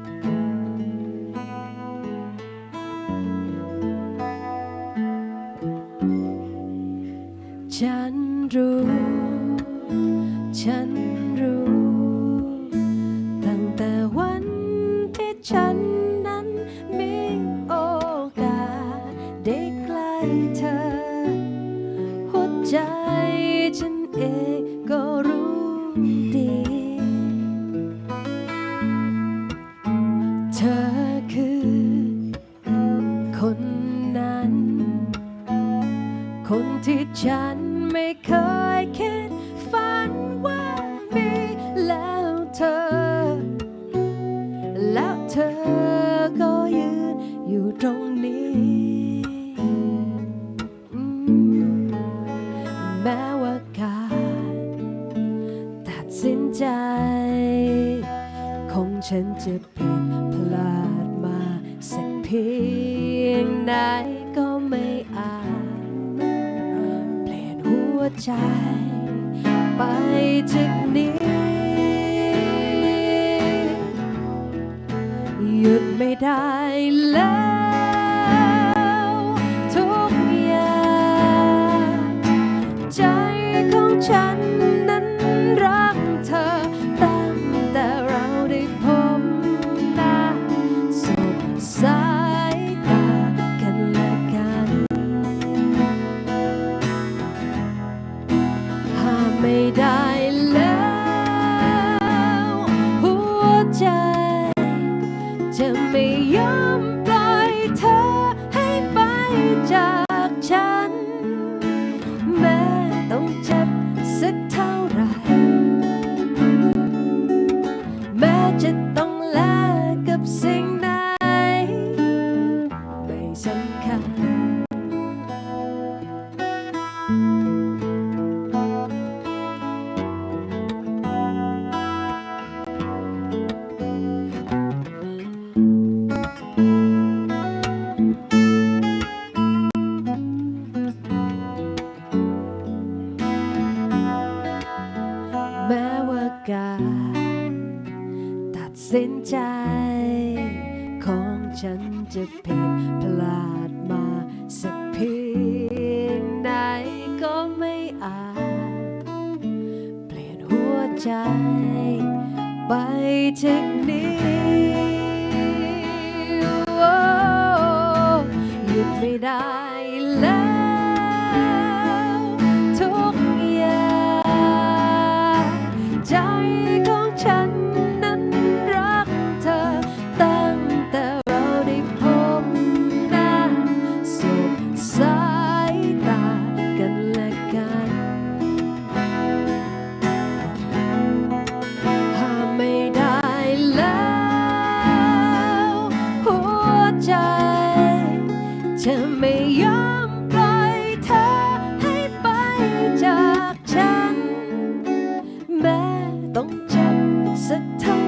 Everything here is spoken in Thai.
ฉันรู้ ฉันรู้ ตั้งแต่วันที่ฉันนั้นมีโอกาสได้ใกล้เธอ หัวใจฉันเอง เธอคือ คนนั้น คนที่ฉันไม่เคยคิดฝันว่ามีแล้วเธอ แล้วเธอก็ยืนอยู่ตรงนี้ แม้ว่าการตัดสินใจคงฉันจะผิด พียงใดก็ไม่อาจเปลี่ยนหัวใจ ไปจากนี้ หยุดไม่ได้แล้ว ทุกอย่าง ใจของฉันนั้น ไม่ได้แล้วหัวใจ จะไม่ยอมปล่อยเธอให้ไปจากฉัน แม้ว่าการตัดสินใจ ของฉันจะผิดพลาดมาสักเพียงใดก็ไม่อาจ เปลี่ยนหัวใจ ไปจากนี้โอ้หยุดไม่ได้ ยอมปล่อยเธอให้ไปจากฉัน แม้ต้องเจ็บสักเท่าไหร